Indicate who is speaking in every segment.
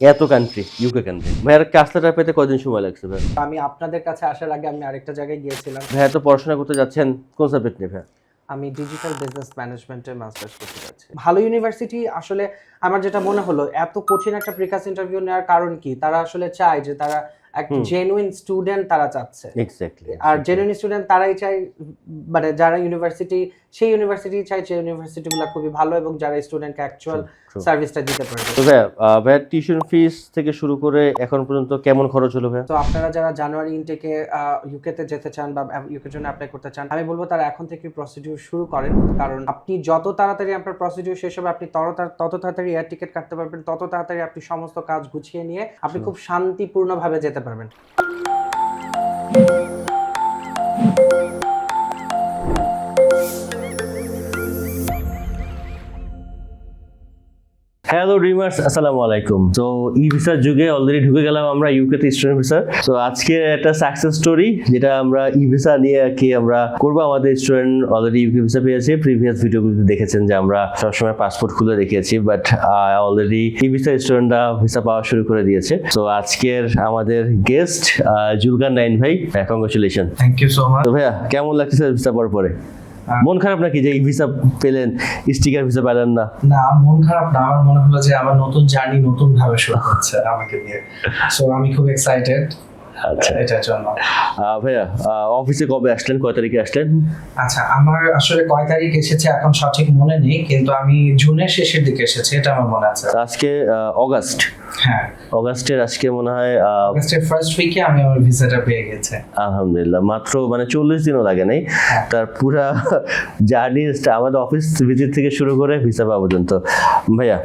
Speaker 1: এত country UK country ভাইয়ার কাজটা পেতে কদিন সময় লাগছে ভাই
Speaker 2: আমি আপনাদের কাছে আসার আগে আমি আরেকটা জায়গায় গিয়েছিলাম।
Speaker 1: ভাইয়া তো পড়াশোনা করতে যাচ্ছেন কোন সাবজেক্ট নিয়ে ভাইয়া?
Speaker 2: আমি ডিজিটাল বিজনেস ম্যানেজমেন্টে মাস্টার্স করতে যাচ্ছি। ভালো ইউনিভার্সিটি আসলে আমার যেটা মনে হলো এত কঠিন একটা প্রিকাস ইন্টারভিউ নেওয়ার কারণ কি? তারা আসলে চায় যে তারা এক। জেনুইন স্টুডেন্ট তারা চাচ্ছে।
Speaker 1: এক্স্যাক্টলি
Speaker 2: আর জেনুইন স্টুডেন্ট তারাই চায় মানে যারা ইউনিভার্সিটি সেই ইউনিভার্সিটি চায় যে ইউনিভার্সিটিগুলো খুবই ভালো এবং যারা স্টুডেন্টকে অ্যাকচুয়াল সার্ভিসটা দিতে পারবে।
Speaker 1: তো ভাইয়া টিউশন ফিস থেকে শুরু করে এখন পর্যন্ত কেমন খরচ হলো ভাইয়া?
Speaker 2: তো আপনারা যারা জানুয়ারি ইনটেকে ইউকেতে যেতে চান বা ইউকের জন্য অ্যাপ্লাই করতে চান আমি বলব তারা এখন থেকে প্রসিডিউর শুরু করেন। কারণ আপনি যত তাড়াতাড়ি আপনার প্রসিডিউর শেষ হবে আপনি তত তত তাড়াতাড়ি এয়ার টিকিট কাটতে পারবেন তত তাড়াতাড়ি আপনি সমস্ত কাজ গুছিয়ে নিয়ে আপনি খুব শান্তিপূর্ণভাবে যেতে পারবেন।
Speaker 1: হ্যালো ড্রিমার্স আসসালামু আলাইকুম তো ই ভিসার যুগে অলরেডি ঢুকে গেলাম আমরা ইউকেতে স্টুডেন্ট ভিসা তো আজকে একটা সাকসেস স্টোরি যেটা আমরা ই ভিসা নিয়ে আর কি আমরা করব। আমাদের স্টুডেন্ট অলরেডি ইউকে ভিসা পেয়েছে। প্রিভিয়াস ভিডিওগুলোতে দেখেছেন যে আমরা সবসময় পাসপোর্ট খুলে রেখেছি বাট অলরেডি ই ভিসা স্টুডেন্টরা ভিসা পাওয়া শুরু করে দিয়েছে। তো আজকের আমাদের গেস্ট জুলকার নাইন ভাই congratulation
Speaker 3: thank you so much
Speaker 1: তো ভাইয়া কেমন লাগতেছে ভিসা পাওয়ার পরে? মন খারাপ নাকি যে এই ভিসা পেলেন স্টিকার ভিসা পেলেন না?
Speaker 3: না মন খারাপ না আমার মনে হলো যে আমার নতুন জার্নি নতুন ভাবে শুরু হচ্ছে আমাকে নিয়ে। সো আমি খুব এক্সাইটেড
Speaker 1: আচ্ছা।
Speaker 3: এটার জন্য।
Speaker 1: ভাইয়া অফিসে কবে আসলেন? কয় তারিখে আসলেন?
Speaker 3: আচ্ছা আমার আসলে কয় তারিখ এসেছে এখন সঠিক মনে নেই কিন্তু আমি জুনের শেষের দিকে এসেছে এটা আমার মনে আছে।
Speaker 1: আজকে অগাস্ট?
Speaker 3: হ্যাঁ।
Speaker 1: অগাস্টের আজকে মনে হয় আহ,
Speaker 3: আগস্টের ফার্স্ট উইকে আমি আমার ভিসাটা পেয়ে গেছে।
Speaker 1: আলহামদুলিল্লাহ মাত্র মানে চল্লিশ দিনও লাগে নাই।
Speaker 3: হ্যাঁ।
Speaker 1: তার পুরা জার্নি আমাদের অফিস ভিজিট থেকে শুরু করে ভিসা পাওয়া পর্যন্ত। ভাইয়া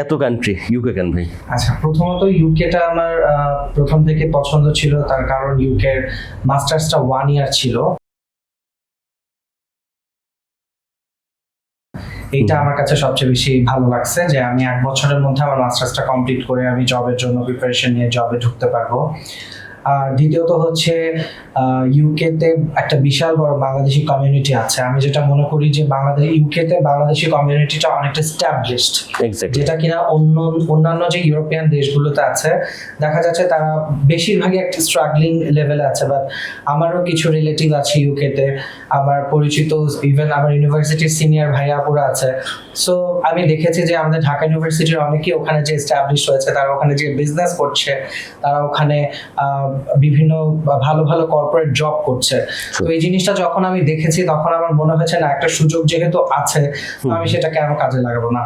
Speaker 1: এত কান্ট্রি ইউকে কেন ভাই?
Speaker 3: আচ্ছা প্রথমত ইউকেটা আমার প্রথম থেকে পছন্দ ছিল তার কারণ ইউকের মাস্টার্সটা ওয়ান ইয়ার ছিল। এইটা আমার কাছে সবচেয়ে বেশি ভালো লাগছে যে আমি এক বছরের মধ্যে আমার মাস্টার্সটা কমপ্লিট করে আমি জবের জন্য প্রিপারেশন নিয়ে জবে ঢুকতে পারব। আর দ্বিতীয়ত হচ্ছে ইউকেতে একটা বিশাল বড় বাংলাদেশি কমিউনিটি আছে। আমি যেটা মনে করি যে বাংলাদেশ ইউকেতে বাংলাদেশি কমিউনিটিটা অনেকটা স্ট্যাবলিশড যেটা কিনা অন্য অন্যান্য যে ইউরোপিয়ান দেশগুলোতে আছে দেখা যাচ্ছে তারা বেশিরভাগই একটা স্ট্রাগলিং লেভেলে আছে। বাট আমারও কিছু রিলেটিভ আছে ইউকেতে আমার পরিচিত ইভেন আমার ইউনিভার্সিটির সিনিয়র ভাইয়াপুরা আছে। সো আমি দেখেছি যে আমাদের ঢাকা ইউনিভার্সিটির অনেকেই ওখানে যে এস্টাবলিশ হয়েছে তারা ওখানে যে বিজনেস করছে তারা ওখানে বিভিন্ন ভালো ভালো কর্পোরেট জব করছে। তো এই জিনিসটা যখন আমি দেখেছি তখন আমার মনে হয়েছে না একটা সুযোগ যেহেতু আছে আমি সেটা কেন কাজে লাগাবো না?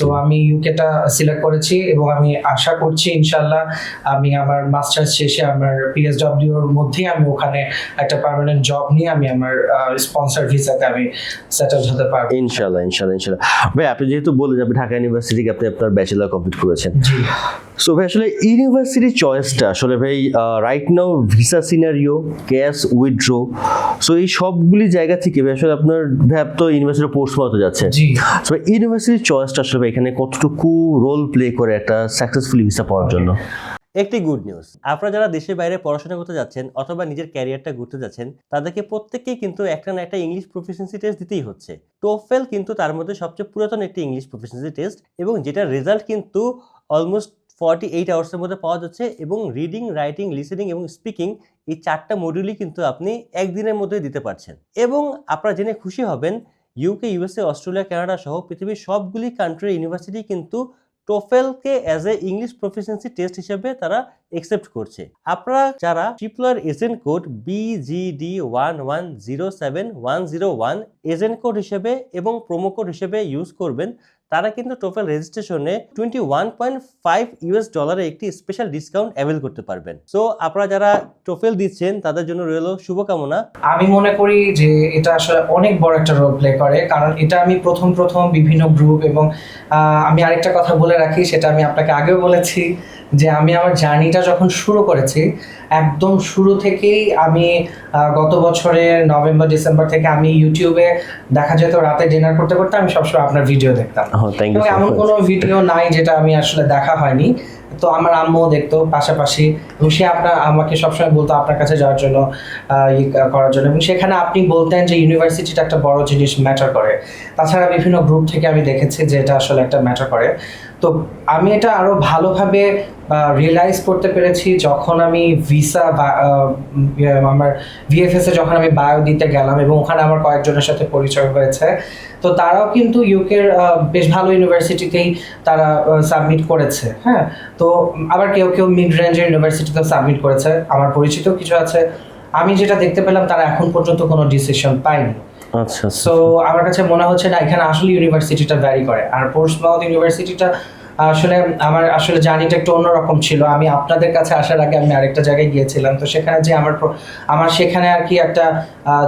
Speaker 1: তো
Speaker 3: আমি ইউকেটা সিলেক্ট করেছি এবং আমি আশা করছি ইনশাল্লাহ আমি আমার মাস্টার্স শেষে আমার পিএসডব্লিউ এর মধ্যেই আমি ওখানে একটা পার্মানেন্ট জব নিয়ে আমি আমার স্পন্সর ভিসাতে আমি সেটেল হতে পারব।
Speaker 1: ইনশাল্লাহ ইনশাল্লাহ ইনশাল্লাহ ভাই আপনি যেহেতু বললেন যে আপনি ঢাকা ইউনিভার্সিটি আপনি আপনার ব্যাচেলার কমপ্লিট করেছেন। সো ভাই আসলে ইউনিভার্সিটির চয়েসটা আসলে ভাই right now visa scenario cash withdraw so এই সবগুলি জায়গা থেকে আসলে আপনার ভ্যাব তো ইউনিভার্সিটি পোস্ট মারতে যাচ্ছে সো ইউনিভার্সিটির চয়েসটা আসলে এখানে কতটুকু রোল প্লে করে একটা সাকসেসফুলি ভিসা পাওয়ার জন্য?
Speaker 4: একটি গুড নিউজ আপনারা যারা দেশের বাইরে পড়াশোনা করতে যাচ্ছেন অথবা নিজের ক্যারিয়ারটা ঘুরতে যাচ্ছেন তাদেরকে প্রত্যেককেই কিন্তু একটা না একটা ইংলিশ প্রফিসিয়েন্সি টেস্ট দিতেই হচ্ছে। টোফেল কিন্তু তার মধ্যে সবচেয়ে পুরাতন একটি ইংলিশ প্রফিসিয়েন্সি টেস্ট এবং যেটার রেজাল্ট কিন্তু অলমোস্ট ফর্টি এইট আওয়ার্সের মধ্যে পাওয়া যাচ্ছে এবং রিডিং রাইটিং লিসেনিং এবং স্পিকিং এই চারটা মডিউলই কিন্তু আপনি একদিনের মধ্যে দিতে পারছেন। এবং আপনারা জেনে খুশি হবেন ইউকে ইউএসএ অস্ট্রেলিয়া কানাডা সহ পৃথিবীর সবগুলি কান্ট্রির ইউনিভার্সিটি কিন্তু টোফেলকে as a English proficiency test হিসেবে তারা একসেপ্ট করছে। আপনারা যারা Tripler agent code BGD one one zero seven one zero one agent code হিসেবে এবং প্রোমো কোড হিসেবে ইউজ করবেন তারা কিন্তু TOEFL রেজিস্ট্রেশনে twenty one point five US ডলারে একটি স্পেশাল ডিসকাউন্ট অ্যাভেল করতে পারবেন। সো আপনারা যারা টোফেল দিচ্ছেন, তাদের জন্য রইল শুভকামনা।
Speaker 3: আমি মনে করি যে এটা আসলে অনেক বড় একটা রোল প্লে করে, কারণ এটা আমি প্রথম প্রথম বিভিন্ন গ্রুপ এবং আমি আরেকটা কথা বলে রাখি, সেটা আমি আপনাকে আগেও বলেছি। যে আমি আমার জার্নিটা যখন শুরু করেছি একদম শুরু থেকেই আমি গত বছরের নভেম্বর ডিসেম্বর থেকে আমি ইউটিউবে দেখা যেত রাতে ডিনার করতে করতে আমি সবসময় আপনার ভিডিও দেখতাম। এবং এমন কোনো ভিডিও নাই যেটা আমি আসলে দেখা হয়নি। তো আমার আম্মুও দেখতো পাশাপাশি এবং সে আপনার আমাকে সবসময় বলতো আপনার কাছে যাওয়ার জন্য আহ, করার জন্য। এবং সেখানে আপনি বলতেন যে ইউনিভার্সিটিটা একটা বড় জিনিস ম্যাটার করে। তাছাড়া বিভিন্ন গ্রুপ থেকে আমি দেখেছি যে এটা আসলে একটা ম্যাটার করে। তো আমি এটা আরও ভালোভাবে রিয়েলাইজ করতে পেরেছি যখন আমি ভিসা আমার ভিএফএস এ যখন আমি বায়ো দিতে গেলাম এবং ওখানে আমার কয়েকজনের সাথে পরিচয় হয়েছে, তো তারাও কিন্তু ইউকের বেশ ভালো ইউনিভার্সিটিতেই তারা সাবমিট করেছে হ্যাঁ? তো আবার কেউ কেউ মিড রেঞ্জের ইউনিভার্সিটিতেও সাবমিট করেছে, আমার পরিচিত কিছু আছে। আমি যেটা দেখতে পেলাম তারা এখন পর্যন্ত কোনো ডিসিশন পায়নি।
Speaker 1: আচ্ছা
Speaker 3: সো আমার কাছে মনে হচ্ছে না এখানে আসলে ইউনিভার্সিটিটা ভ্যারি করে। আর পোর্টসমাউথ ইউনিভার্সিটিটা আসলে আমার আসলে জার্নিটা একটু অন্যরকম ছিল। আমি আপনাদের কাছে আসার আগে আমি আরেকটা জায়গায় গিয়েছিলাম। তো সেখানে যে আমার আমার সেখানে আর কি একটা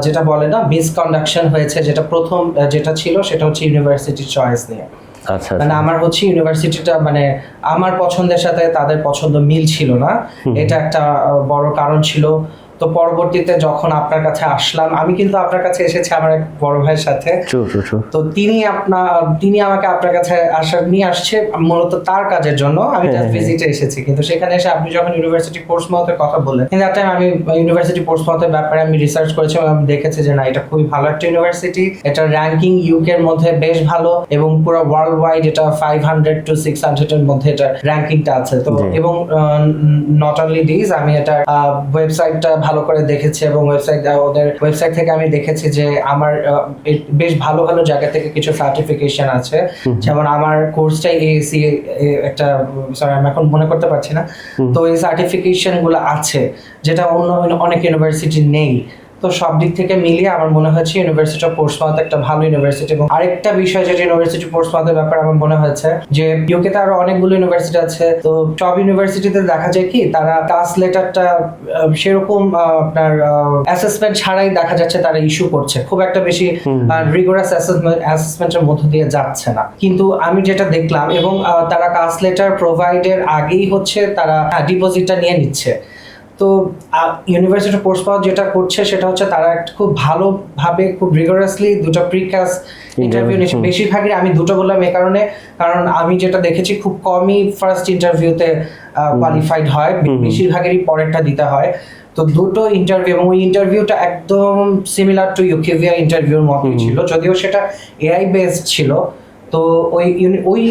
Speaker 3: যেটা বলে না মিসকন্ডাকশন হয়েছে যেটা প্রথম যেটা ছিল সেটা হচ্ছে ইউনিভার্সিটির চয়েস নিয়ে।
Speaker 1: আচ্ছা
Speaker 3: মানে আমার হচ্ছে ইউনিভার্সিটিটা মানে আমার পছন্দের সাথে তাদের পছন্দ মিল ছিল না এটা একটা বড় কারণ ছিল। তো পরবর্তীতে যখন আপনার কাছে আসলাম আমি কিন্তু আপনার কাছে এসেছি আমার এক বড় ভাইয়ের সাথে। তো তিনি আপনার তিনি আমাকে আপনার কাছে আসা নিয়ে আসছে মূলত তার কাজের জন্য। আমি
Speaker 1: হ্যাঁ, হ্যাঁ।
Speaker 3: ভিজিটে এসেছি। কিন্তু সেখানে এসে আপনি যখন ইউনিভার্সিটি কোর্স মতের কথা বললেন কিন্তু টাইম আমি ইউনিভার্সিটি কোর্স মতের ব্যাপারে আমি রিসার্চ করেছি এবং আমি দেখেছি যে না এটা খুবই ভালো একটা ইউনিভার্সিটি এটা র্যাঙ্কিং ইউকের মধ্যে বেশ ভালো এবং পুরো ওয়ার্ল্ড ওয়াইড এটা five hundred to six hundred এর মধ্যে এটা র্যাঙ্কিংটা আছে। তো। এবং নট অনলি দিস আমি এটা ওয়েবসাইটটা ভালো করে দেখেছি এবং ওয়েবসাইট ওদের ওয়েবসাইট থেকে আমি দেখেছি যে আমার বেশ ভালো ভালো জায়গা থেকে কিছু সার্টিফিকেশন আছে। যেমন আমার কোর্সটাই এসি একটা সরি আমি এখন মনে করতে পারছি না। তো এই সার্টিফিকেশনগুলো আছে যেটা অন্য অনেক ইউনিভার্সিটি নেই। তো সব দিক থেকে মিলিয়ে আমার মনে হয়েছে ইউনিভার্সিটি অফ পোর্টসমাউথ একটা ভালো ইউনিভার্সিটি এবং আরেকটা বিষয় যেটা ইউনিভার্সিটি পোর্টসমাউথের ব্যাপারে আমার মনে হয়েছে যে ইউকেতে আরও অনেকগুলো ইউনিভার্সিটি আছে। তো সব ইউনিভার্সিটিতে দেখা যায় কি তারা কাস্ট লেটারটা সেরকম আপনার অ্যাসেসমেন্ট ছাড়াই দেখা যাচ্ছে তারা ইস্যু করছে। খুব একটা বেশি রিগোরাস অ্যাসেসমেন্টের মধ্য দিয়ে যাচ্ছে না। কিন্তু আমি যেটা দেখলাম এবং তারা কাস্ট লেটার প্রোভাইডের আগেই হচ্ছে তারা ডিপোজিটটা নিয়ে নিচ্ছে। তো ইউনিভার্সিটি কোর্স পাওয়া যেটা করছে সেটা হচ্ছে তারা একটা খুব ভালোভাবে খুব রিগোরাসলি দুটো প্রিকাস ইন্টারভিউ
Speaker 1: হুম।
Speaker 3: বেশিরভাগই আমি দুটো বললাম এ কারণে কারণ আমি যেটা দেখেছি খুব কমই ফার্স্ট ইন্টারভিউতে কোয়ালিফাইড হয় বেশিরভাগেরই পরেরটা দিতে হয়। তো দুটো ইন্টারভিউ এবং ওই ইন্টারভিউটা একদম সিমিলার টু ইউকেভিয়া ইন্টারভিউর মতোই ছিল যদিও সেটা এআই বেসড ছিল। তো ওই ওই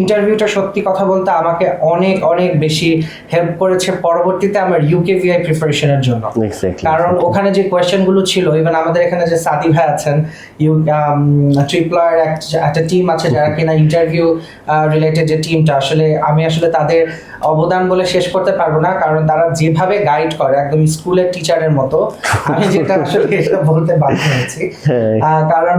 Speaker 3: ইন্টারভিউটা সত্যি কথা বলতে আমাকে অনেক অনেক বেশি হেল্প করেছে পরবর্তীতে আমার ইউকেভিআই প্রিপারেশনের জন্য। কারণ ওখানে যে কোয়েশ্চেনগুলো ছিল ইভেন আমাদের এখানে যে সাদি ভাই আছেন ইউ ট্রিপলার একটা টিম আছে যারা কিনা ইন্টারভিউ রিলেটেড যে টিমটা আসলে আমি আসলে তাদের অবদান বলে শেষ করতে পারব না কারণ তারা যেভাবে গাইড করে একদম স্কুলের টিচারের মতো আমি যেটা আসলে এটা বলতে বাধ্য হয়েছি।
Speaker 1: হ্যাঁ।
Speaker 3: কারণ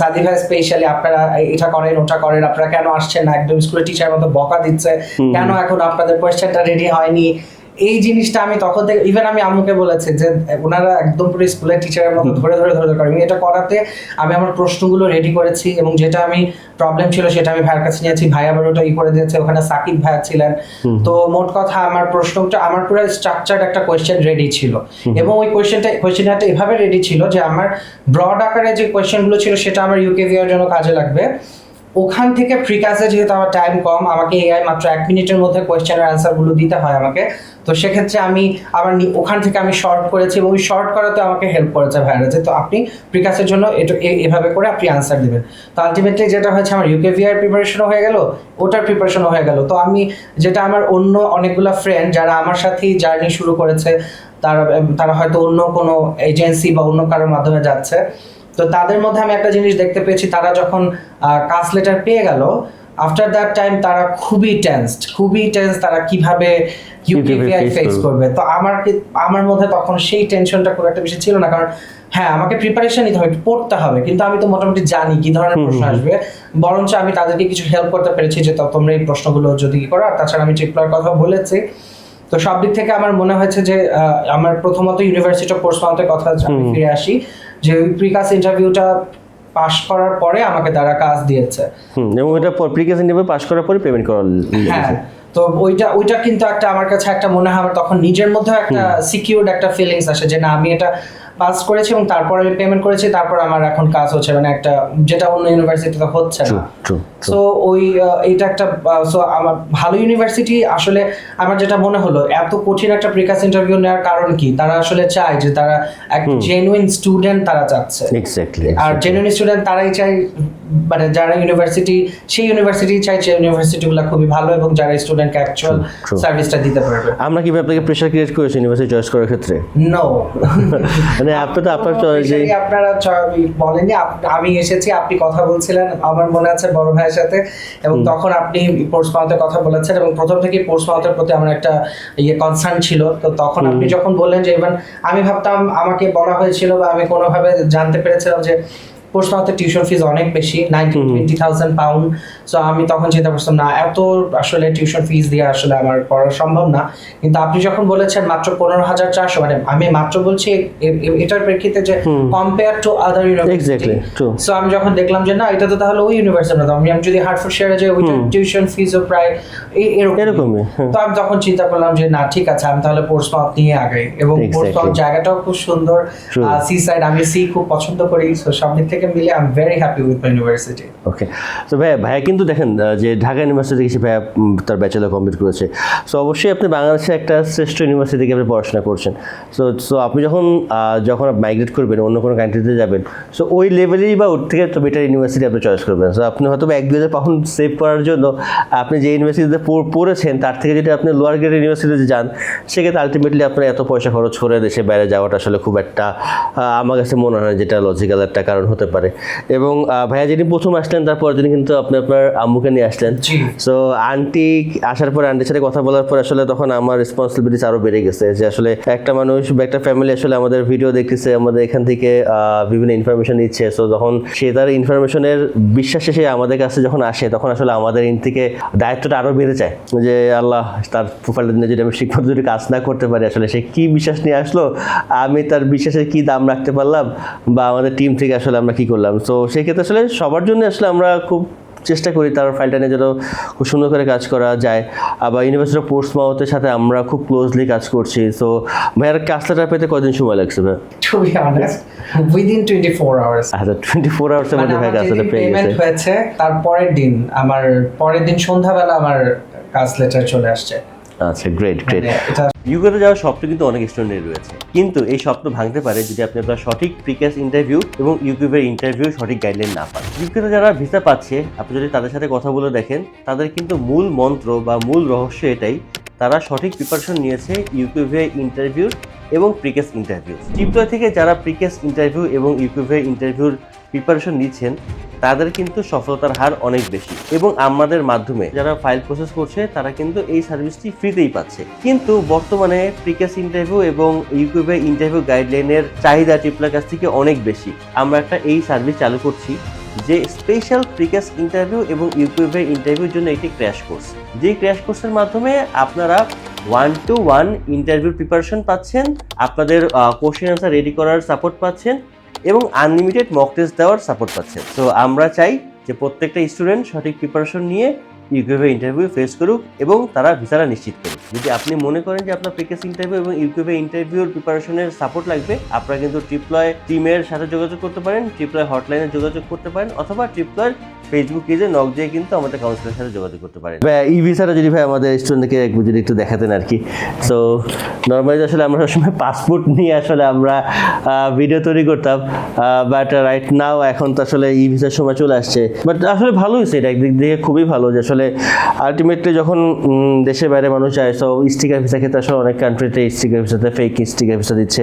Speaker 3: সাদি ভাই স্পেশালি আপনারা এটা করেন ওটা করেন আপনারা কেন আসছেন না একদম স্কুলের টিচার মতো বকা দিচ্ছে। কেন এখন আপনাদের কোয়েশ্চেনটা রেডি হয়নি? এই জিনিসটা আমি তখন থেকে ইভেন আমি আম্মুকে বলেছি যে ওনারা একদম পুরো স্কুলের টিচারের মতো ধরে ধরে ধরে ধরে আমি এটা করাতে আমি আমার প্রশ্নগুলো রেডি করেছি এবং যেটা আমি প্রবলেম ছিল সেটা আমি ভাইয়ের কাছে নিয়েছি। ভাই আবার ওটা ই করে দিয়েছে ওখানে সাকিব ভাইয়া ছিলেন। তো মোট কথা আমার প্রশ্নটা আমার পুরো স্ট্রাকচার্ড একটা কোয়েশ্চেন রেডি ছিল। এবং ওই কোয়েশ্চেনটা কোয়েশ্চেনটা এভাবে রেডি ছিল যে আমার ব্রড আকারে যে কোয়েশ্চেনগুলো ছিল সেটা আমার ইউকেভিয়ার জন্য কাজে লাগবে। ওখান থেকে ফ্রি প্রিকাসে যেহেতু আমার টাইম কম, আমাকে এআই মাত্র এক মিনিটের মধ্যে কোয়েশ্চেনের অ্যান্সারগুলো দিতে হয় আমাকে। তো সেক্ষেত্রে আমি আবার ওখান থেকে আমি শর্ট করেছি এবং ওই শর্ট করাতে আমাকে হেল্প করেছে ভাইরা যে, তো আপনি প্রিকাসের জন্য এটা এভাবে করে আপনি আনসার দেবেন। তো আলটিমেটলি যেটা হয়েছে, আমার ইউকেভিআর প্রিপারেশনও হয়ে গেল, ওটার প্রিপারেশনও হয়ে গেল। তো আমি যেটা আমার অন্য অনেকগুলো ফ্রেন্ড যারা আমার সাথেই জার্নি শুরু করেছে, তারা তারা হয়তো অন্য কোনো এজেন্সি বা অন্য কারোর মাধ্যমে যাচ্ছে। তো তাদের মধ্যে আমি একটা জিনিস দেখতে পেয়েছি তারা যখন কাস লেটার পেয়ে গেল আফটার দ্যাট টাইম তারা খুবই টেন্সড খুবই টেন্স তারা কীভাবে ইউকেপিআই ফেস
Speaker 1: করবে।
Speaker 3: তো আমার আমার মধ্যে তখন সেই টেনশনটা খুব একটা বেশি ছিল না কারণ হ্যাঁ আমাকে প্রিপারেশন নিতে হবে পড়তে হবে কিন্তু আমি তো মোটামুটি জানি কি ধরনের প্রশ্ন আসবে। বরঞ্চ আমি তাদেরকে কিছু হেল্প করতে পেরেছি যে তোমরা এই প্রশ্নগুলো যদি কি করো আর তাছাড়া আমি ট্রিপলার কথা বলেছি তো সব দিক থেকে আমার মনে হয়েছে যে আমার প্রথমত ইউনিভার্সিটি অফ পোর্টসমাউথের কথা ফিরে আসি। যে ওই প্রিকাস ইন্টারভিউটা পাশ করার পরে আমাকে তারা কাজ দিয়েছে।
Speaker 1: হুম এবং ওইটা প্রিকাস ইন্টারভিউ পাস করার পরে পেমেন্ট করা
Speaker 3: হ্যাঁ তো ওইটা ওইটা কিন্তু একটা আমার কাছে একটা মনে হয় আমার তখন নিজের মধ্যে একটা সিকিউরড একটা ফিলিংস আসে যে না আমি এটা পাস করেছি এবং তারপর আমি পেমেন্ট করেছি তারপর আমার এখন কাজ হচ্ছে। মানে একটা যেটা অন্য ইউনিভার্সিটিতে হচ্ছে না। সো ওই এটা একটা সো আমার ভালো ইউনিভার্সিটি আসলে আমার যেটা মনে হলো এত কঠিন একটা প্রিকাস ইন্টারভিউ নেওয়ার কারণ কি? তারা আসলে চায় যে তারা এক জেনুইন স্টুডেন্ট তারা চাচ্ছে।
Speaker 1: এক্স্যাক্টলি
Speaker 3: আর জেনুইন স্টুডেন্ট তারাই চাই মানে যারা ইউনিভার্সিটি সেই ইউনিভার্সিটি চাই যে ইউনিভার্সিটিগুলো খুবই ভালো এবং যারা স্টুডেন্টকে অ্যাকচুয়াল. সার্ভিসটা দিতে পারবে।
Speaker 1: আমরা কীভাবে আপনাকে প্রেশার ক্রিয়েট করেছি ইউনিভার্সিটি চয়েস করার ক্ষেত্রে?
Speaker 3: নো
Speaker 1: মানে আপনি তো আপনার choice
Speaker 3: আপনারা আপ- আমি এসেছি আপনি কথা বলছিলেন আমার মনে আছে বড় ভাইয়ের সাথে এবং তখন আপনি পোর্টস মাউথের কথা বলেছেন এবং প্রথম থেকে পোর্টস মাউথের প্রতি আমার একটা ইয়ে কনসার্ন ছিল। তো তখন আপনি যখন বললেন যে ইভেন আমি ভাবতাম আমাকে বলা হয়েছিল বা আমি কোনোভাবে জানতে পেরেছিলাম যে পোস্ট টিউশন ফিজ অনেক বেশি nineteen twenty thousand pound so আমি তখন চিন্তা করছিলাম না এত আসলে টিউশন ফিজ দিয়ে আসলে আমার পড়া সম্ভব না। কিন্তু আপনি যখন বলেছেন মাত্র পনেরো হাজার চারশো মানে আমি মাত্র বলছি এটার প্রেক্ষিতে যে compare to other
Speaker 1: true.
Speaker 3: So আমি যখন দেখলাম যে না এটা তো তাহলে ওই ইউনিভার্সিটি না। আমি যদি হার্টফোর্ড শেয়ারে যাই ওইটা টিউশন ফিজও প্রায় এরকম। তো আমি তখন চিন্তা করলাম যে না ঠিক আছে আমি তাহলে পোর্টস মাউথ নিয়ে আগাই। এবং পোর্টস মাউথ
Speaker 1: Exactly.
Speaker 3: জায়গাটাও খুব সুন্দর. সি সাইড আমি সি খুব পছন্দ করি সো সব দিক থেকে মিলে I am very happy with my university
Speaker 1: okay তো ভাইয়া ভাইয়া কিন্তু দেখেন যে ঢাকা ইউনিভার্সিটি থেকে ভাইয়া তার ব্যাচেলার কমপ্লিট করেছে। সো অবশ্যই আপনি বাংলাদেশে একটা শ্রেষ্ঠ ইউনিভার্সিটি থেকে আপনি পড়াশোনা করছেন। সো সো আপনি যখন যখন মাইগ্রেট করবেন, অন্য কোনো কান্ট্রিতে যাবেন সো ওই লেভেলেই বা ওর থেকে তো বেটার ইউনিভার্সিটি আপনি চয়েস করবেন। সো আপনি হয়তো এক দু হাজার পাউন্ড সেভ করার জন্য আপনি যে ইউনিভার্সিটিতে পড়েছেন, তার থেকে যদি আপনি লোয়ার গ্রেড ইউনিভার্সিটিতে যান, সেক্ষেত্রে আলটিমেটলি আপনার এত পয়সা খরচ করে দেশে বাইরে যাওয়াটা আসলে খুব একটা আমার কাছে মনে হয় যেটা লজিক্যাল একটা কারণ হতে পারে। এবং ভাইয়া যিনি প্রথম আসলেন তারপর তিনি কিন্তু আপনি আপনার আম্মুকে নিয়ে আসলেন। সো আন্টি আসার পর আন্টির সাথে কথা বলার পর আসলে তখন আমার রেসপন্সিবিলিটিস আরও বেড়ে গেছে যে আসলে একটা মানুষ বা একটা ফ্যামিলি আসলে আমাদের ভিডিও দেখতেছে আমাদের এখান থেকে বিভিন্ন ইনফরমেশন নিচ্ছে। সো যখন সে তার ইনফরমেশনের বিশ্বাসে সে আমাদের কাছে যখন আসে তখন আসলে আমাদের ইন থেকে দায়িত্বটা আরও বেড়ে যায়। যে আল্লাহ তার প্রোফাইলের দিনে যদি আমি শিক্ষক যদি কাজ না করতে পারি আসলে সে কি বিশ্বাস নিয়ে আসলো? আমি তার বিশ্বাসের কি দাম রাখতে পারলাম? বা আমাদের টিম থেকে আসলে আমরা কি করলাম? তো সেই ক্ষেত্রে আসলে সবার জন্য আসলে আমরা খুব চেষ্টা করি তার ফাইলটা নিয়ে যেন খুব সুন্দর করে কাজ করা যায়। আবার ইউনিভার্সিটি অফ পোস্ট মাউথের সাথে আমরা খুব ক্লোজলি কাজ করছি। সো ভাইয়ার কাজটা পেতে কদিন সময় লাগছে ভাই
Speaker 3: উইদিন টোয়েন্টি ফোর আওয়ার্স
Speaker 1: আচ্ছা টোয়েন্টি ফোর আওয়ার্সের মধ্যে ভাই কাজটা পেয়ে গেছে।
Speaker 3: হয়েছে তার পরের দিন আমার পরের দিন সন্ধ্যাবেলা আমার কাজ লেটার চলে আসছে।
Speaker 1: আচ্ছা গ্রেট গ্রেট
Speaker 4: ইউকেতে যাওয়ার স্বপ্ন কিন্তু অনেক স্টুডেন্টের রয়েছে। কিন্তু এই স্বপ্ন ভাঙতে পারে যদি আপনি আপনার সঠিক প্রিকাস ইন্টারভিউ এবং ইউকিউবের ইন্টারভিউ সঠিক গাইডলাইন না পান। ইউকেতে যারা ভিসা পাচ্ছে আপনি যদি তাদের সাথে কথা বলে দেখেন তাদের কিন্তু মূল মন্ত্র বা মূল রহস্য এটাই তারা সঠিক প্রিপারেশন নিয়েছে ইউকিউবে ইন্টারভিউর এবং প্রিকেস ইন্টারভিউ টিপটয় থেকে যারা প্রিকেস ইন্টারভিউ এবং ইউকিউবে ইন্টারভিউর প্রিপারেশন নিচ্ছেন, তাদের কিন্তু সফলতার হার অনেক বেশি। এবং আমাদের মাধ্যমে যারা ফাইল প্রসেস করছে, তারা কিন্তু এই সার্ভিসটি ফ্রিতেই পাচ্ছে। কিন্তু বর্তমানে প্রিকেস ইন্টারভিউ এবং ইউকিউবে ইন্টারভিউ গাইডলাইনের চাহিদা টিপলার কাছ থেকে অনেক বেশি। আমরা একটা এই সার্ভিস চালু করছি, যে স্পেশাল প্রিকাস ইন্টারভিউ এবং ইউকিউবে ইন্টারভিউর জন্য একটি ক্র্যাশ কোর্স যে ক্র্যাশ কোর্সের মাধ্যমে আপনারা one to one interview preparation পাচ্ছেন, আপনাদের কোশ্চেন আনসার রেডি করার সাপোর্ট পাচ্ছেন এবং আনলিমিটেড মক টেস্ট দেওয়ার সাপোর্ট পাচ্ছে। তো আমরা চাই যে প্রত্যেকটা স্টুডেন্ট সঠিক প্রিপারেশন নিয়ে ইউকিউবে ইন্টারভিউ ফেস করুক এবং তারা ভিসাটা নিশ্চিত করুক। যদি আপনি মনে করেন যে আপনার প্রিকেস ইন্টারভিউ এবং ইউকিউবে ইন্টারভিউর প্রিপারেশনের সাপোর্ট লাগবে, আপনারা কিন্তু ট্রিপ্লয় টিমের সাথে যোগাযোগ করতে পারেন ট্রিপ্লয় হটলাইনে যোগাযোগ করতে পারেন অথবা ট্রিপ্লয়ের ফেসবুক পেজে নক দিয়ে কিন্তু আমাদের কাউন্সিলের সাথে যোগাযোগ করতে পারেন।
Speaker 1: ই ভিসাটা যদি ভাই আমাদের স্টুডেন্টকে যদি একটু দেখাতেন আর কি সো নর্মালি আসলে আমরা সবসময় পাসপোর্ট নিয়ে আসলে আমরা ভিডিও তৈরি করতাম। বাট রাইট নাও এখন তো আসলে ই ভিসার সময় চলে আসছে। বাট আসলে ভালো হয়েছে এটা। একদিক থেকে খুবই ভালো যে আসলে আলটিমেটলি যখন দেশের বাইরে মানুষ যায় সো স্টিকার ভিসা ক্ষেত্রে আসলে অনেক কান্ট্রিতে স্টিকার ভিসাতে ফেক স্টিকার ভিসা দিচ্ছে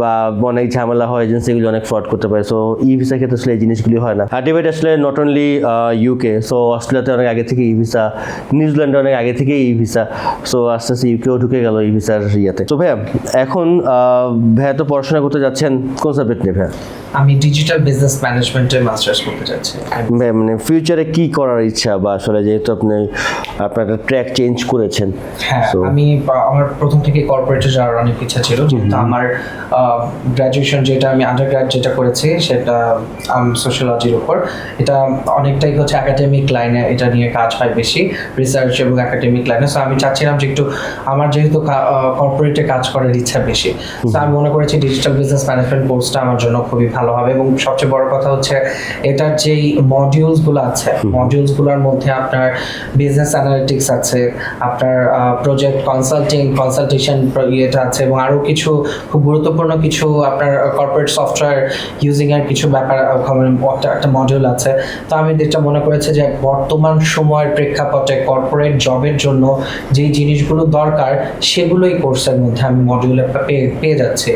Speaker 1: বা অনেক ঝামেলা হয় এজেন্সিগুলি অনেক ফ্রড করতে পারে সো ই ভিসা ক্ষেত্রে আসলে এই জিনিসগুলি হয় না। আলটিমেট আসলে নট অনলি ইউকে সো অস্ট্রেলিয়াতে অনেক আগে থেকে ই ভিসা নিউজিল্যান্ডে অনেক আগে থেকে ই ভিসা সো আস্তে আস্তে ইউকেও ঢুকে গেল ই ভিসার ইয়েতে। তো ভাইয়া এখন ভাইয়া তো পড়াশোনা করতে যাচ্ছেন কোন সাবজেক্ট নিয়ে ভাইয়া?
Speaker 3: আমি ডিজিটাল বিজনেস ম্যানেজমেন্টে মাস্টার্স করতে যাচ্ছি।
Speaker 1: মানে ফিউচারে কি করার ইচ্ছা বা আসলে যেহেতু যেহেতু আপনি আপনার একটা ট্র্যাক চেঞ্জ করেছেন
Speaker 3: হ্যাঁ আমি আমার প্রথম থেকে কর্পোরেটে যাওয়ার অনেক ইচ্ছা ছিল যেহেতু আমার গ্র্যাজুয়েশন যেটা আমি আন্ডার যেটা করেছি সেটা সোশ্যোলজির উপর। এটা অনেকটাই হচ্ছে একাডেমিক লাইনে এটা নিয়ে কাজ হয় বেশি রিসার্চ এবং একাডেমিক লাইনে সো আমি চাচ্ছিলাম যে একটু আমার যেহেতু কর্পোরেটে কাজ করার ইচ্ছা বেশি তো আমি মনে করেছি ডিজিটাল বিজনেস ম্যানেজমেন্ট কোর্সটা আমার জন্য খুবই ভালো হবে এবং সবচেয়ে বড় কথা হচ্ছে এটার যেই মডিউলসগুলো আছে মডিউলসগুলোর মধ্যে আপনার বিজনেস অ্যানালিটিক্স আছে আপনার প্রজেক্ট কনসাল্টিং কনসালটেশন ইয়েটা আছে এবং আরও কিছু খুব গুরুত্বপূর্ণ কিছু আপনার কর্পোরেট সফটওয়্যার ইউজিং এর কিছু ব্যাপার একটা- মডিউল আছে। তো আমি যেটা মনে করেছি যে বর্তমান সময়ের প্রেক্ষাপটে কর্পোরেট জবের জন্য যেই জিনিসগুলো দরকার সেগুলোই কোর্সের মধ্যে আমি মডিউলে পেয়ে পেয়ে যাচ্ছি।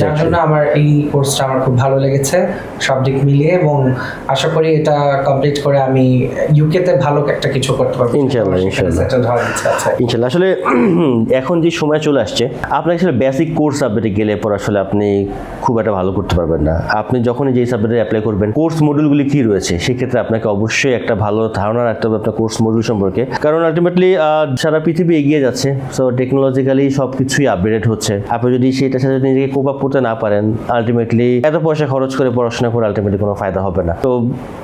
Speaker 3: যার জন্য আমার এই কোর্সটা আমার খুব ভালো লেগেছে সব দিক মিলিয়ে এবং আশা করি এটা কমপ্লিট করে আমি ইউকেতে ভালো একটা কিছু করতে পারব
Speaker 1: ইনশাআল্লাহ, ইনশাআল্লাহ। ইনশাল্লাহ আসলে এখন যে সময় চলে আসছে আপনাকে আসলে বেসিক সাবজেক্টে গেলে পর আসলে আপনি খুব একটা ভালো করতে পারবেন না। আপনি যখনই যেই সাবজেক্টে অ্যাপ্লাই করবেন কোর্স মডিউলগুলি কি রয়েছে সেক্ষেত্রে আপনাকে অবশ্যই একটা ভালো ধারণা রাখতে হবে আপনার কোর্স মডিউল সম্পর্কে। কারণ আলটিমেটলি সারা পৃথিবী এগিয়ে যাচ্ছে সো টেকনোলজিক্যালি সব কিছুই আপডেট হচ্ছে। আপনি যদি সেটার সাথে নিজেকে কোপ আপ করতে না পারেন আলটিমেটলি এত পয়সা খরচ করে পড়াশোনা করে আলটিমেটলি কোনো ফায়দা হবে না। তো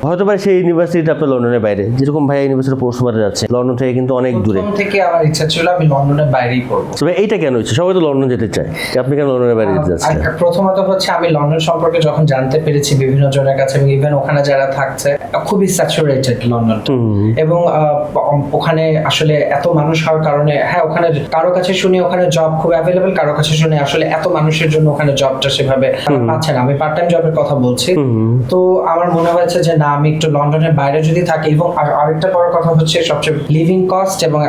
Speaker 1: হয়তো পারে সেই ইউনিভার্সিটিটা আপনার লন্ডনের বাইরে যেরকম ভাই ইউনিভার্সিটি কোর্স মারা যাচ্ছে। লন্ডন থেকে কিন্তু অনেক দূরে।
Speaker 3: থেকে আমার ইচ্ছা ছিল আমি লন্ডনের বাইরেই পড়ব।
Speaker 1: তবে এইটা কেন হচ্ছে? সবাই তো লন্ডন যেতে চায়। যে আপনি কেন লন্ডনের বাইরে যেতে চাচ্ছেন?
Speaker 3: আর প্রথমত হচ্ছে আমি লন্ডন সম্পর্কে যখন জানতে পেরেছি বিভিন্ন জনের কাছে এবং ইভেন ওখানে যারা থাকছে খুবই স্যাচুরেটেড লন্ডন। এবং ওখানে আসলে এত মানুষ হওয়ার কারণে হ্যাঁ ওখানে কারও কাছে শুনি ওখানে জব খুব অ্যাভেলেবেল কারও কাছে শুনি আসলে এত মানুষের জন্য ওখানে জবটা সেভাবে তারা পাচ্ছে না। আমি পার্ট টাইম জবের কথা বলছি। তো আমার মনে হয়েছে যে না আমি একটু লন্ডনের বাইরে যদি থাকি এবং আর- আরেকটা বড় কথা হচ্ছে সবচেয়ে লিভিং কস্ট এবং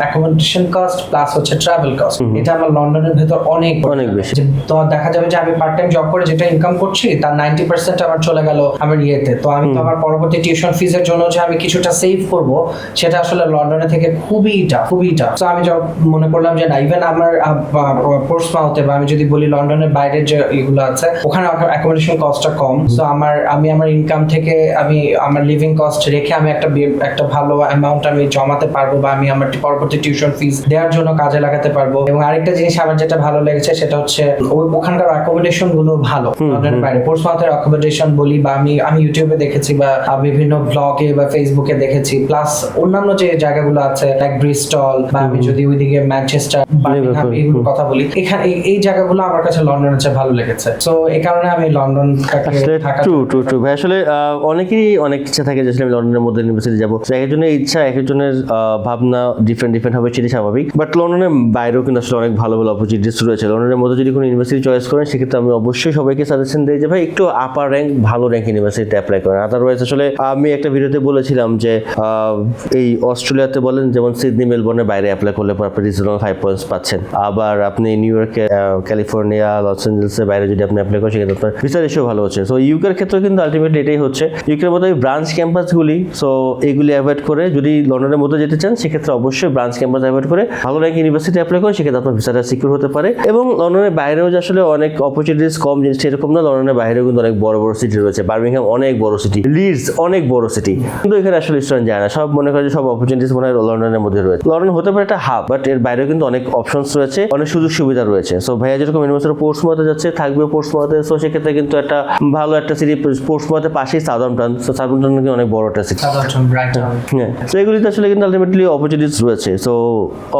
Speaker 3: অ্যাকোমোডেশন কস্ট প্লাস হচ্ছে ট্রাভেল কস্ট এটা আমার লন্ডনের ভেতর অনেক
Speaker 1: অনেক বেশি।
Speaker 3: তো দেখা যাবে যে আমি পার্ট টাইম জব করে যেটা ইনকাম করছি তার নাইনটি পার্সেন্ট আমার চলে গেল আমার ইয়েতে। তো আমি তো আমার পরবর্তী টিউশন ফিজের জন্য যে আমি কিছুটা সেভ করব সেটা আসলে লন্ডনে থেকে খুবই টাফ খুবই টাফ তো আমি মনে করলাম যে না ইভেন আমার হতে বা আমি যদি বলি লন্ডনের বাইরের যে এগুলো আছে ওখানে অ্যাকোমোডেশন কস্টটা কম। তো আমার আমি আমার ইনকাম থেকে আমি আমার লিভিং কস্ট রেখে আমি একটা একটা ভালো অ্যামাউন্ট আমি জমাতে পারব বা আমি আমার পরবর্তী টিউশন ফিস দেওয়ার জন্য কাজে লাগাতে পারব। এবং আরেকটা জিনিস আমার যেটা ভালো লেগেছে সেটা হচ্ছে ওই ওখানকার অ্যাকোমোডেশনগুলো ভালো। বাইরে পোর্টসমাউথের অ্যাকোমোডেশন বলি বা আমি আমি ইউটিউবে দেখেছি বা বিভিন্ন ব্লগে বা ফেসবুকে দেখেছি। প্লাস অন্যান্য যে জায়গাগুগুলো আছে লাইক ব্রিস্টল বা আমি যদি ওইদিকে ম্যানচেস্টার এগুলোর কথা বলি এখানে এই- জায়গাগুলো আমার কাছে লন্ডনের চেয়ে ভালো লেগেছে। তো এই কারণে আমি লন্ডন
Speaker 1: আসলে
Speaker 3: থাকা
Speaker 1: ট্রু ট্রু ট্রু ভাই আসলে অনেকেরই অনেক ইচ্ছা থাকে যে আসলে আমি লন্ডনের মধ্যে ইউনিভার্সিটি যাব। তো এক একজনের ইচ্ছা এক একজনের ভাবনা ডিফারেন্ট ডিফারেন্ট হবে সেটি স্বাভাবিক। বাট লন্ডনের বাইরেও কিন্তু আসলে অনেক ভালো ভালো অপরচুনিটিস রয়েছে। লন্ডনের মধ্যে যদি কোনো ইউনিভার্সিটি চয়েস করেন, সেক্ষেত্রে আমি অবশ্যই সবাইকে সাজেশন দিই যে, ভাই, একটু আপার র্যাঙ্ক ভালো র্যাঙ্ক ইউনিভার্সিটিতে অ্যাপ্লাই করেন। আদারওয়াইজ আসলে আমি একটা ভিডিওতে বলেছিলাম যে এই অস্ট্রেলিয়াতে বলেন, যেমন সিডনি মেলবোর্নের বাইরে অ্যাপ্লাই করলে পর আপনি রিজনাল ফাইভ পয়েন্টস পাচ্ছেন। আবার আপনি নিউ ইয়র্কে ক্যালিফোর্নিয়া, লস অ্যাঞ্জেলসের বাইরে যদি আপনি অ্যাপ্লাই করেন, সেক্ষেত্রে আপনার ভিসা রেশিও ভালো হচ্ছে। সো ইউকের ক্ষেত্রে কিন্তু আলটিমেটলি এটাই হচ্ছে। ইউকের মতো ব্রাঞ্চ ক্যাম্পাসগুলি সো এগুলি অ্যাভয়েড করে যদি লন্ডনের মধ্যে যেতে চান সেক্ষেত্রে অবশ্যই ব্রাঞ্চ ক্যাম্পাস অ্যাভয়েড করে ভালো র্যাঙ্ক ইউনিভার্সিটি অ্যাপ্লাই করেন সেক্ষেত্রে আপনার ভিসাটা সিকিউর হতে পারে। এবং লন্ডনের বাইরেও যে আসলে অনেক অপরচুনিটিস কম জিনিসটা এরকম না লন্ডনের বাইরেও কিন্তু অনেক বড় বড় সিটি রয়েছে। বার্মিংহাম অনেক বড় সিটি লিডস অনেক বড় সিটি কিন্তু এখানে আসলে স্টুডেন্ট যায় না। সব মনে করে যে সব অপরচুনিটিস মনে হয় লন্ডনের মধ্যে রয়েছে। লন্ডন হতে পারে একটা হাব বাট এর বাইরেও কিন্তু অনেক অপশনস রয়েছে অনেক সুযোগ সুবিধা রয়েছে। সো ভাইয়া যেরকম ইউনিভার্সিটি পোর্টসমাউথে যাচ্ছে থাকবে পোর্টসমাউথে সো সেক্ষেত্রে কিন্তু একটা ভালো একটা সিটি পোর্টসমাউথের পাশেই সাউদাম্পটন সো সাউদাম্পটন কিন্তু অনেক বড় একটা সিটি হ্যাঁ। তো এগুলিতে আসলে কিন্তু আলটিমেটলি অপরচুনিটিস রয়েছে। So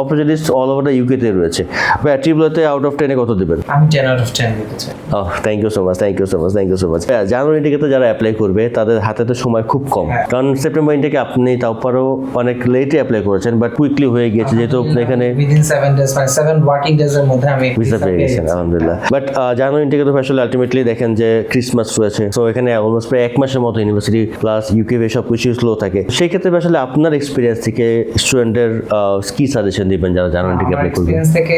Speaker 1: opportunities all over the ইউকেতে রয়েছে। ভাইয়া ট্রিপলোতে আউট অফ টেনে কত দেবেন?
Speaker 3: আমি টেন আউট অফ টেন দিতে চাই।
Speaker 1: ও thank you so much thank you so much thank you so much January ইন্টেকে যারা অ্যাপ্লাই করবে তাদের হাতে তো সময় খুব কম।
Speaker 3: হ্যাঁ।
Speaker 1: কারণ সেপ্টেম্বর ইন্টেকে আপনি তাও পারো অনেক লেটে অ্যাপ্লাই করেছেন বাট কুইকলি হয়ে গিয়েছে যেহেতু আপনি এখানে
Speaker 3: উইদিন সেভেন ডেজ মানে সেভেন ওয়ার্কিং ডেজ এর মধ্যে আমি
Speaker 1: ভিসা পেয়ে গেছেন আলহামদুলিল্লাহ। বাট জানুয়ারি ইন্টেকে তো আসলে আলটিমেটলি দেখেন যে ক্রিসমাস রয়েছে। সো এখানে অলমোস্ট প্রায় এক মাসের মতো ইউনিভার্সিটি প্লাস ইউকে সব কিছু স্লো থাকে। সেই ক্ষেত্রে আসলে আপনার এক্সপিরিয়েন্স থেকে স্টুডেন্টের কি সাজেশন দিবেন? যারা ইন্টেকে
Speaker 3: আমার
Speaker 1: অ্যাপ্লাই করবে
Speaker 3: এক্সপিরিয়েন্স থেকে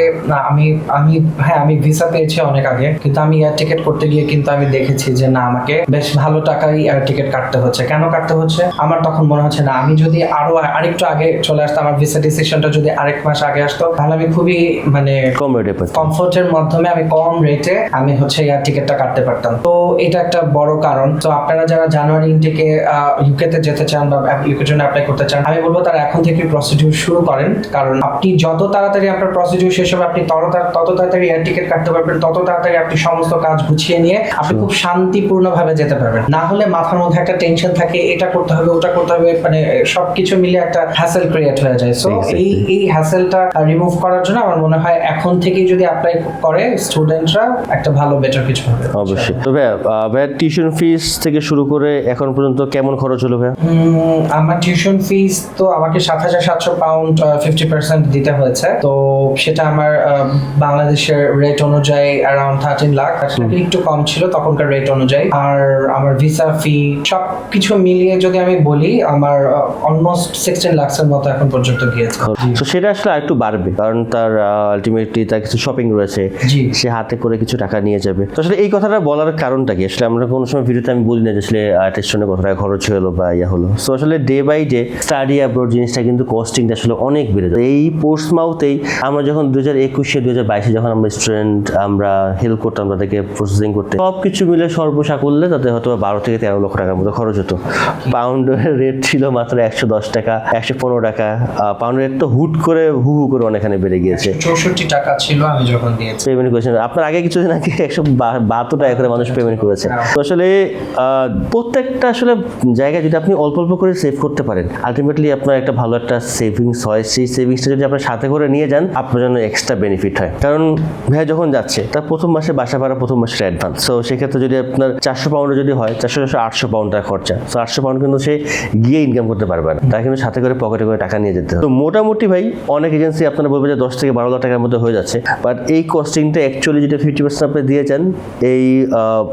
Speaker 3: আমি আমি হ্যাঁ আমি ভিসা পেয়েছি অনেক আগে কিন্তু আমি এয়ার টিকেট করতে গিয়ে কিন্তু আমি দেখেছি যে না আমাকে বেশ ভালো টাকাই এয়ার টিকিট কাটতে হচ্ছে। কেন কাটতে হচ্ছে? আমার তখন মনে হচ্ছে না আমি যদি আরও আরেকটু আগে চলে আসতাম আমার ভিসা ডিসিশনটা যদি আরেক মাস আগে আসতো তাহলে আমি খুবই মানে
Speaker 1: কম রেটে
Speaker 3: কমফোর্টের মাধ্যমে আমি কম রেটে আমি হচ্ছে এয়ার টিকিটটা কাটতে পারতাম। তো এটা একটা বড় কারণ। তো আপনারা যারা জানুয়ারি ইনটেকে ইউকেতে যেতে চান বা ইউকের জন্য অ্যাপ্লাই অ্যাপ্লাই করতে চান। আমি বলব তারা এখন থেকে প্রসিডিউর শুরু করেন। কারণ আপনি যত তাড়াতাড়ি আপনার প্রসিডিউর শেষ হবে আপনি তত তাড়াতাড়ি এয়ার টিকিট কাটতে পারবেন তত তাড়াতাড়ি আপনি সমস্ত কাজ গুছিয়ে নিয়ে আপনি খুব শান্তিপূর্ণ ভাবে যেতে পারবেন। না হলে মাথার মধ্যে একটা টেনশন থাকে এটা করতে হবে ওটা করতে হবে মানে সবকিছু মিলে একটা হ্যাসেল ক্রিয়েট হয়ে যায়। সো এই এই হ্যাসেলটা রিমুভ করার জন্য আমার মনে হয় এখন থেকেই যদি অ্যাপ্লাই করে স্টুডেন্টরা একটা ভালো বেটার কিছু হবে।
Speaker 1: অবশ্যই। তো ভাইয়া আহ, টিউশন ফিস থেকে শুরু করে এখন পর্যন্ত কেমন খরচ হলো ভাইয়া?
Speaker 3: আমার টিউশন ফিস তো আমাকে সাত হাজার সাতশো পাউন্ড ফিফটি পার্সেন্ট দিতে হয়েছে। তো সেটা আমার বাংলাদেশের রেট অনুযায়ী অ্যারাউন্ড থার্টিন লাখ একটু কম ছিল তখনকার রেট অনুযায়ী। আর আমার ভিসা ফি সব কিছু মিলিয়ে যদি আমি বলি আমার অলমোস্ট সিক্সটিন লাখসের মতো এখন পর্যন্ত গিয়েছে।
Speaker 1: তো সেটা আসলে আরেকটু বাড়বে কারণ তার আলটিমেটলি তার কিছু শপিং রয়েছে।
Speaker 3: জি।
Speaker 1: সে হাতে করে কিছু টাকা নিয়ে যাবে। তো আসলে এই কথাটা বলার কারণটা কি? আসলে আমরা কোনো সময় ভিডিওতে আমি বলি না যে আসলে কত টাকা খরচ হলো বা ইয়া হলো। সো আসলে day by day study abroad জিনিসটা কিন্তু কস্টিংটা আসলে অনেক বেড়ে যায়। এই পোস্ট মাউথেই আমরা যখন দু হাজার একুশে দু হাজার বাইশে যখন আমরা স্টুডেন্ট আমরা হেল্প করতাম তাদেরকে প্রসেসিং করতে সব কিছু মিলে সর্বসাকুল্যে তাতে হয়তো বা বারো থেকে তেরো লক্ষ টাকার মতো খরচ হতো। পাউন্ডের রেট ছিল মাত্র একশো দশ টাকা একশো পনেরো টাকা। পাউন্ডের রেট তো হুট করে হু হু করে অনেকখানে বেড়ে গিয়েছে।
Speaker 3: চৌষট্টি টাকা ছিল আমি যখন দিয়েছি।
Speaker 1: পেমেন্ট করেছেন আপনার আগে কিছু কিছুদিন আগে একশো বাহাত্তর টাকা করে মানুষ পেমেন্ট করেছে। তো আসলে প্রত্যেকটা আসলে জায়গায় যদি আপনি অল্প অল্প করে সেভ করতে পারেন আলটিমেটলি আপনার একটা ভালো একটা সেভিংস হয়। সেই সেভিংসটা যদি আপনার সাথে করে নিয়ে যান, আপনার জন্য এক্সট্রা বেনিফিট হয়। কারণ ভাই যখন যাচ্ছে, তার প্রথম মাসে বাসা ভাড়া প্রথম মাসের অ্যাডভান্স সো সেক্ষেত্রে যদি আপনার চারশো পাউন্ডে যদি হয়, চারশো চারশো আটশো পাউন্ড টাকা খরচা। সো আটশো পাউন্ড কিন্তু সে গিয়ে ইনকাম করতে পারবে না। তার কিন্তু সাথে করে পকেটে করে টাকা নিয়ে যেতে হবে। তো, মোটামুটি ভাই, অনেক এজেন্সি আপনারা বলবে যে দশ থেকে বারো লাখ টাকার মধ্যে হয়ে যাচ্ছে। বাট এই কস্টিংটা অ্যাকচুয়ালি যেটা ফিফটি পার্সেন্ট আপনি দিয়ে যান এই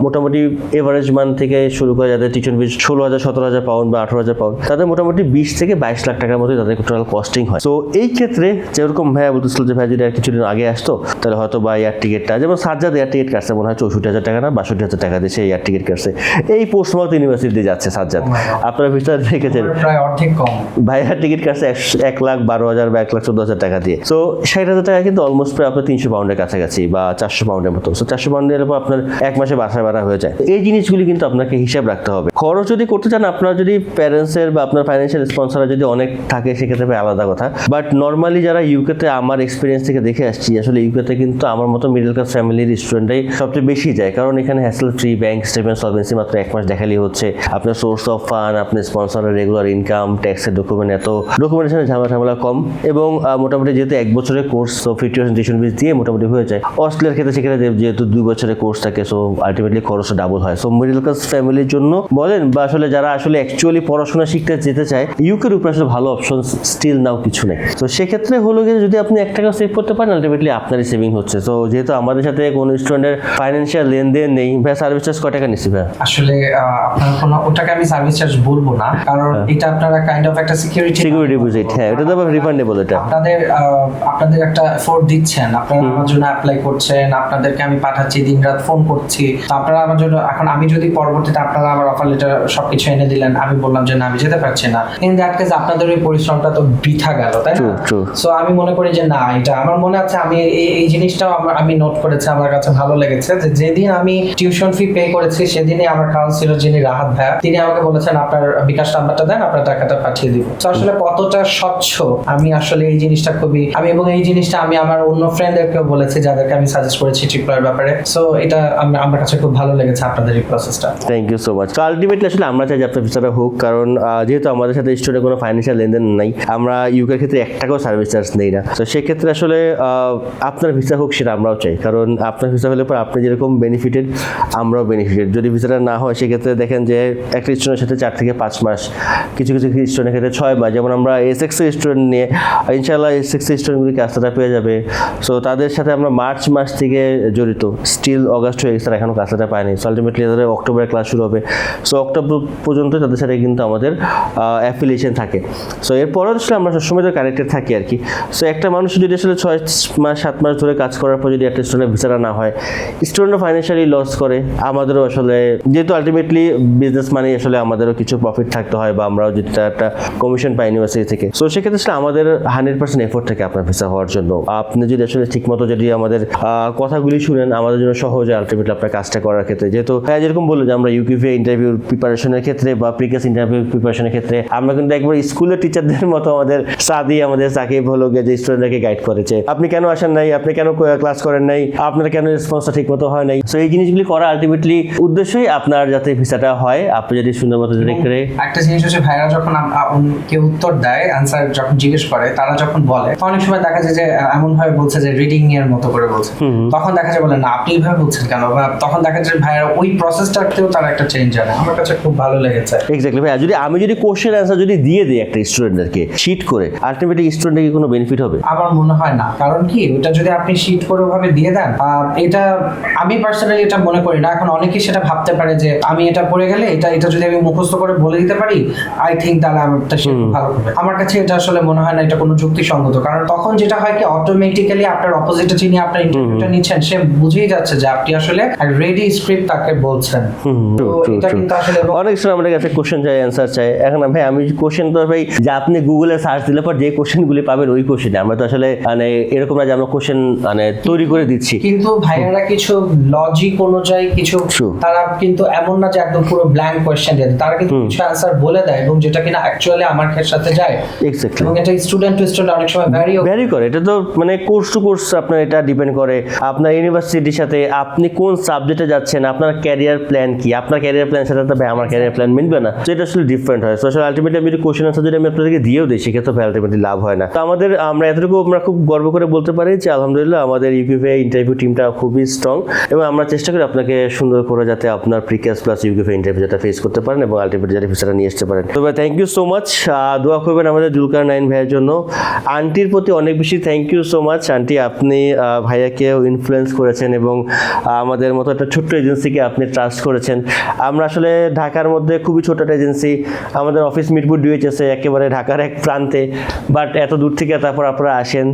Speaker 1: মোটামুটি এভারেজ মান থেকে শুরু করে যাদের টিউশন ফিস ষোলো হাজার, সতেরো হাজার পাউন্ড বা আঠারো হাজার পাউন্ড তাদের মোটামুটি বিশ থেকে বাইশ লাখ টাকার মধ্যে তাদের টোটাল কস্টিং হয়। তো এই ক্ষেত্রে যেরকম ভাইয়া বলতেছিল যে ভাই যদি আর কিছুদিন আগে আসতো তাহলে হয়তো বা এয়ার টিকিটটা যেমন সাজ্জাদ এয়ার টিকিট কাটছে মনে হয় চৌষট্টি হাজার টাকা না বাষট্টি হাজার টাকা দিয়ে সে এয়ার টিকিট কাটছে। এই পোস্ট মাউথ ইউনিভার্সিটিতে যাচ্ছে সাজ্জাদ। আপনারা ভিতরে দেখেছেন।
Speaker 3: আমার প্রায় অর্ধেক কম।
Speaker 1: ভাইয়ার টিকিট কাটছে এক লাখ বারো হাজার বা এক লাখ চোদ্দ হাজার টাকা দিয়ে। সো ষাট হাজার টাকা কিন্তু অলমোস্ট প্রায় আপনার তিনশো পাউন্ডের কাছাকাছি বা চারশো পাউন্ডের মতো। সো চারশো পাউন্ডের উপর আপনার এক মাসে বাসা ভাড়া হয়ে যায়। এই জিনিসগুলি কিন্তু আপনাকে হিসাব রাখতে হবে। খরচ যদি করতে চান আপনার যদি প্যারেন্টসের বা আপনার ফাইন্যান্সিয়াল স্পন্সর যদি অনেক থাকে, সেক্ষেত্রে আলাদা কথা। বাট নর্মালি যারা ইউকেতে আমার এক্সপিরিয়েন্স থেকে দেখে আসছি, আসলে ইউকেতে কিন্তু আমার মতো মিডল ক্লাস ফ্যামিলির স্টুডেন্টরাই সবচেয়ে বেশি যায়। কারণ এখানে hassle free bank statement solvency মাত্র এক মাস দেখালেই হচ্ছে। আপনার সোর্স অফ ফান্ড আপনার স্পন্সরের রেগুলার ইনকাম ট্যাক্সের ডকুমেন্ট এত। ডকুমেন্টেশনের ঝামেলা ঝামেলা কম এবং মোটামুটি যেহেতু এক বছরের course so fifty percent tuition fees দিয়ে মোটামুটি হয়ে যায়। অস্ট্রেলিয়ার ক্ষেত্রে সেখানে যেহেতু দুই বছরের কোর্স থাকে সো আলটিমেটলি খরচটা ডাবল হয়। সো মিডল ক্লাস ফ্যামিলির জন্য বলেন বা আসলে যারা আসলে অ্যাকচুয়ালি পড়াশোনা শিখতে যেতে চায় ইউকের উপরে আসলে ভালো অপশন স্টিল নাও কিছু নেই। তো সেক্ষেত্রে হলো গিয়ে যদি আপনি এক টাকা সেভ করতে পারেন আলটিমেটলি আপনারই সেভিং হচ্ছে। তো যেহেতু আমাদের সাথে কোনো স্টুডেন্টের ফাইন্যান্সিয়াল লেনদেন নেই ভাই সার্ভিস চার্জ কয় টাকা নিচ্ছি ভাই?
Speaker 3: আসলে আপনার কোনো ওটাকে আমি সার্ভিস চার্জ বলব না। কারণ এটা আপনারা কাইন্ড অফ একটা সিকিউরিটি
Speaker 1: সিকিউরিটি ডিপোজিট হ্যাঁ এটা তো রিফান্ডেবল এটা।
Speaker 3: আপনাদের আপনাদের একটা এফোর্ট দিচ্ছেন। আপনারা আমার জন্য অ্যাপ্লাই করছেন আপনাদেরকে আমি পাঠাচ্ছি দিনরাত ফোন করছি। তো আপনারা আমার জন্য এখন আমি যদি পরবর্তীতে আপনারা আমার অফার লেটার সবকিছু এনে দিলেন আমি বললাম যে না আমি যেতে পারছি না। ইন দ্যাট কেস আপনাদের ওই পরিশ্রমটা তো বৃথা গেল তাই না. সো আমি মনে করি যে না এটা আমার মনে আছে আমি এই জিনিসটাও আমি নোট করেছি আমার কাছে ভালো লেগেছে যে যেদিন আমি টিউশন ফি পে করেছি সেদিনই আমার কাউন্সিলর যিনি রাহাত ভাইয়া তিনি আমাকে বলেছেন আপনার বিকাশ নাম্বারটা দেন আপনার টাকাটা পাঠিয়ে দিব। তো আসলে কতটা স্বচ্ছ আমি আসলে এই জিনিসটা খুবই আমি এবং এই জিনিসটা আমি আমার অন্য ফ্রেন্ডদেরকেও বলেছি যাদেরকে আমি সাজেস্ট করেছি ট্রিপলার ব্যাপারে। সো এটা আমি- আমার কাছে খুব ভালো লেগেছে আপনাদের এই প্রসেসটা
Speaker 1: thank you so much ultimately আসলে আমরা চাই যে আপনার ভিসাটা হোক কারণ যেহেতু আমাদের সাথে স্টুডেন্টের কোনো ফাইন্যান্সিয়াল লেনদেন নাই। আমরা ইউকের ক্ষেত্রে এক টাকাও সার্ভিস চার্জ নেই না। তো সেক্ষেত্রে আসলে আপনার ভিসা হোক সেটা আমরাও চাই। কারণ আপনার ভিসা হলে পর আপনি যেরকম বেনিফিটেড আমরাও বেনিফিটেড যদি ভিসাটা না হয়, সেক্ষেত্রে দেখেন যে একটা স্টুডেন্টের সাথে চার থেকে পাঁচ মাস, কিছু কিছু স্টুডেন্টের ক্ষেত্রে ছয় মাস। যেমন আমরা এস এক্স স্টুডেন্ট নিয়ে ইনশাল্লাহ এস এক্স স্টুডেন্টগুলি কাজটা পেয়ে যাবে। সো তাদের সাথে আমরা মার্চ মাস থেকে জড়িত। স্টিল অগাস্ট হয়ে গেছে, তারা এখনও কাজটা পায়নি। সো আলটিমেটলি তাদের অক্টোবরে ক্লাস শুরু হবে। সো অক্টোবর পর্যন্ত তাদের সাথে কিন্তু আমাদের অ্যাফিলিয়েশন থাকে। সো এরপরেও আসলে আমরা সবসময় তো কানেক্টেড থাকি আর কি। সো একটা মানুষ যদি আসলে ছয় মাস, সাত মাস ধরে কাজ করার পর যদি একটা স্টুডেন্ট ভিসাটা না হয় স্টুডেন্টও ফাইন্যান্সিয়ালি লস করে, আমাদেরও আসলে, যেহেতু আলটিমেটলি বিজনেস মানে আসলে আমাদেরও কিছু প্রফিট থাকতে হয় বা আমরাও যেটা একটা কমিশন পাই ইউনিভার্সিটি থেকে। সো সেক্ষেত্রে আসলে আমাদের হান্ড্রেড পার্সেন্ট এফোর্ট থাকে আপনার ভিসা হওয়ার জন্য। আপনি যদি আসলে ঠিকমতো যদি আমাদের কথাগুলি শুনেন, আমাদের জন্য সহজ আলটিমেটলি আপনার কাজটা করার ক্ষেত্রে। যেহেতু হ্যাঁ যেরকম বলল যে আমরা ইউকিভি ইন্টারভিউ প্রিপারেশনের ক্ষেত্রে বা প্রিকাস ইন্টারভিউ প্রিপারেশনের ক্ষেত্রে আমরা কিন্তু একবার স্কুলের টিচারদের মতো আমাদের সাদি আমাদের সাকিব হলো যে স্টুডেন্টদেরকে গাইড করেছে। আপনি কেন আসেন নাই? আপনি কেন ক্লাস করেন নাই? আপনার কেন রেসপন্সটা ঠিক মতো হয় নাই? সো এই জিনিসগুলি করা আলটিমেটলি উদ্দেশ্যই আপনার যাতে ভিসাটা হয়। আপনি যদি সুন্দর মতো যদি করে
Speaker 3: একটা জিনিস হচ্ছে ভাইরা যখন কেউ উত্তর দেয় আনসার যখন জিজ্ঞেস করে তারা যখন বলে অনেক সময় দেখা যায় যে এমন ভাবে বলছে যে রিডিং এর মতো করে বলছে। তখন দেখা যায় বলে না আপনি এইভাবে বলছেন কেন? বা তখন দেখা যায় ভাইরা ওই প্রসেসটাতেও তারা একটা চেঞ্জ আনে। আমার কাছে খুব ভালো লেগেছে।
Speaker 1: এক্স্যাক্টলি ভাই যদি আমি যদি কোশ্চেন অ্যান্সার যদি দিয়ে দিই একটা স্টুডেন্টদেরকে শিট করে আলটিমেটলি স্টুডেন্টের কি কোনো বেনিফিট হবে?
Speaker 3: আমার মনে হয় না। কারণ কি ওটা যদি আপনি শিট করে ওভাবে দিয়ে দেন এটা আমি পার্সোনালি এটা মনে করি না। এখন অনেকেই সেটা ভাবতে পারে যে আমি এটা পড়ে গেলে এটা এটা যদি আমি মুখস্থ করে বলে দিতে পারি আই থিঙ্ক তাহলে আমারটা ভালো হবে। আমার কাছে এটা আসলে মনে হয় না এটা কোনো যুক্তিসঙ্গত। কারণ তখন যেটা হয় কি অটোমেটিক্যালি আপনার অপোজিটে যিনি আপনার ইন্টারভিউটা নিচ্ছেন সে বুঝেই যাচ্ছে যে আপনি আসলে রেডি স্ক্রিপ্ট তাকে বলছেন। তো
Speaker 1: true, true,
Speaker 3: এটা কিন্তু আসলে
Speaker 1: অনেক সময় আমাদের কাছে কোশ্চেন চাই অ্যান্সার চাই। এখন ভাই আমি কোশ্চেন তো ভাই যে আপনি গুগলে সার্চ দিলে পর যে কোশ্চেনগুলি পাবেন ওই কোশ্চেনে আমরা তো আসলে মানে এরকম না যে আমরা কোশ্চেন মানে তৈরি করে দিচ্ছি।
Speaker 3: কিন্তু ভাইয়ারা কিছু লজিক অনুযায়ী কিছু তারা কিন্তু এমন না যে একদম পুরো ব্ল্যাঙ্ক কোয়েশ্চেন দেয় তারা কিন্তু কিছু অ্যান্সার বলে দেয় এবং যেটা কিনা অ্যাকচুয়ালি আমার ক্ষেত্রে সাথে যায়।
Speaker 1: এক্স্যাক্টলি
Speaker 3: এবং এটা স্টুডেন্ট টু স্টুডেন্ট অনেক সময় ভ্যারি
Speaker 1: ভ্যারি করে। এটা তো মানে কোর্স টু কোর্স আপনার এটা ডিপেন্ড করে। আপনার ইউনিভার্সিটির সাথে আপনি কোন সাবজেক্টে যাচ্ছেন? আপনার ক্যারিয়ার প্ল্যান কি? আপনার ক্যারিয়ার প্ল্যান সাথে তো ভাই আমার ক্যারিয়ার প্ল্যান মিলবে না। তো এটা আসলে ডিফারেন্ট হয়। তো আসলে আলটিমেটলি আমি যদি কোশ্চেন আনসার যদি আমি আপনাদেরকে দিয়েও দিই সেক্ষেত্রে আলটিমেটলি লাভ হয় না। তো আমাদের আমরা এতটুকু আমরা খুব গর্ব করে বলতে পারি যে আলহামদুলিল্লাহ আমাদের ইউকিউবে ইন্টারভিউ টিমটা খুবই স্ট্রং এবং আমরা চেষ্টা করি আপনাকে সুন্দর করে যাতে আপনার প্লাস ইন্টারভিউ যাতে ফেস করতে পারেন এবং আলটিমেটলি যাতে ভিসাটা নিয়ে আসতে পারেন। তো থ্যাংক ইউ সো মাচ দোয়া করবেন আমাদের জুলকার নাইন ভাইয়ের জন্য। আন্টির প্রতি অনেক বেশি thank you so much aunty আপনি আহ, ভাইয়াকেও ইনফ্লুয়েন্স করেছেন এবং আমাদের মতো একটা ছোট্ট এজেন্সিকে আপনি ট্রাস্ট করেছেন। আমরা আসলে ঢাকার মধ্যে খুবই ছোট একটা এজেন্সি আমাদের অফিস মিরপুর ডিউএইচএসে একেবারে ঢাকার এক প্রান্তে। বাট এত দূর থেকে তারপর আপনারা আসেন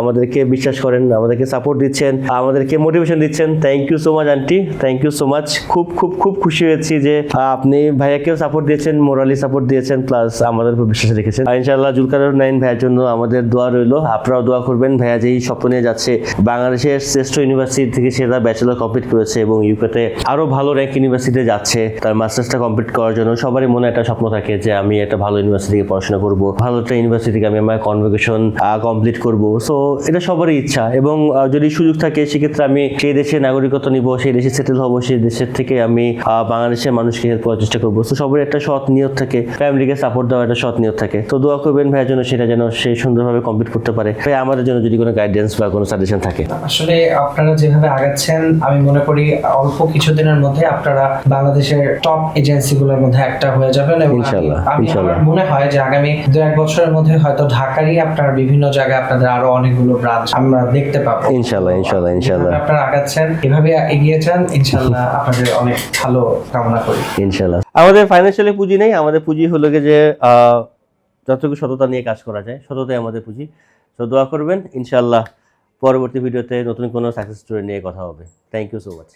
Speaker 1: আমাদেরকে বিশ্বাস করেন, আমাদেরকে সাপোর্ট দিচ্ছেন, আমাদেরকে মোটিভেশন দিচ্ছেন। Thank you so much aunty thank you so much খুব খুব খুব খুশি হয়েছি যে আপনি ভাইয়াকেও সাপোর্ট দিয়েছেন মোরালি সাপোর্ট দিয়েছেন প্লাস আমাদের উপর বিশ্বাস রেখেছেন। ইনশাআল্লাহ জুলকার নাইন ভাইয়ের জন্য আমাদের দোয়া রইল। আপনারাও দোয়া করবেন, ভাইয়া যেই স্বপ্ন যাচ্ছে। বাংলাদেশের শ্রেষ্ঠ ইউনিভার্সিটি থেকে সে তার ব্যাচেলর কমপ্লিট করেছে এবং ইউকেতে আরও ভালো র্যাঙ্ক ইউনিভার্সিটিতে যাচ্ছে। তার মাস্টার্সটা কমপ্লিট করার জন্য সবারই মনে একটা স্বপ্ন থাকে যে, আমি একটা ভালো ইউনিভার্সিটি থেকে পড়াশোনা করব। ভালো একটা ইউনিভার্সিটি থেকে আমি আমার কনভোকেশন কমপ্লিট করব। সো এটা সবারই ইচ্ছা এবং যদি সুযোগ থাকে সেক্ষেত্রে আমি সেই দেশে নাগরিকত্ব নিব সেই দেশে সেটেল হব সেই দেশের থেকে আমি বাংলাদেশের মানুষকে হেল্প করার চেষ্টা করব। তো সবার একটা সৎ নিয়ত থাকে। ফ্যামিলিকে সাপোর্ট দেওয়ার একটা সৎ নিয়ত থাকে। তো দোয়া করবেন ভাইয়ের জন্য সেটা যেন সে সুন্দরভাবে কমপ্লিট করতে পারে। ভাই আমাদের জন্য যদি কোনো গাইডেন্স বা কোনো সাজেশন থাকে।
Speaker 3: আসলে আপনারা যেভাবে আগাচ্ছেন আমি মনে করি অল্প কিছুদিনের মধ্যে আপনারা বাংলাদেশের টপ এজেন্সিগুলোর মধ্যে একটা হয়ে যাবেন এবং
Speaker 1: ইনশাল্লাহ,
Speaker 3: আমি
Speaker 1: ইনশাল্লাহ।
Speaker 3: মনে হয় যে আগামী দু এক বছরের মধ্যে হয়তো ঢাকারই আপনার বিভিন্ন জায়গায় আপনাদের আরও অনেকগুলো ব্রাঞ্চ আমরা দেখতে পাবো।
Speaker 1: ইনশাল্লাহ, ইনশাল্লাহ।
Speaker 3: যেভাবে আপনারা আগাচ্ছেন এভাবে এগিয়ে যান ইনশাল্লাহ আপনাদের অনেক ভালো কামনা করি।
Speaker 1: ইনশাল্লাহ আমাদের ফাইন্যান্সিয়ালি পুঁজি নেই আমাদের পুঁজি হলো যে আহ, যতটুকু সততা নিয়ে কাজ করা যায় সততাই আমাদের পুঁজি। তো দোয়া করবেন ইনশাল্লাহ পরবর্তী ভিডিওতে নতুন কোনো সাকসেস স্টোরি নিয়ে কথা হবে। Thank you so much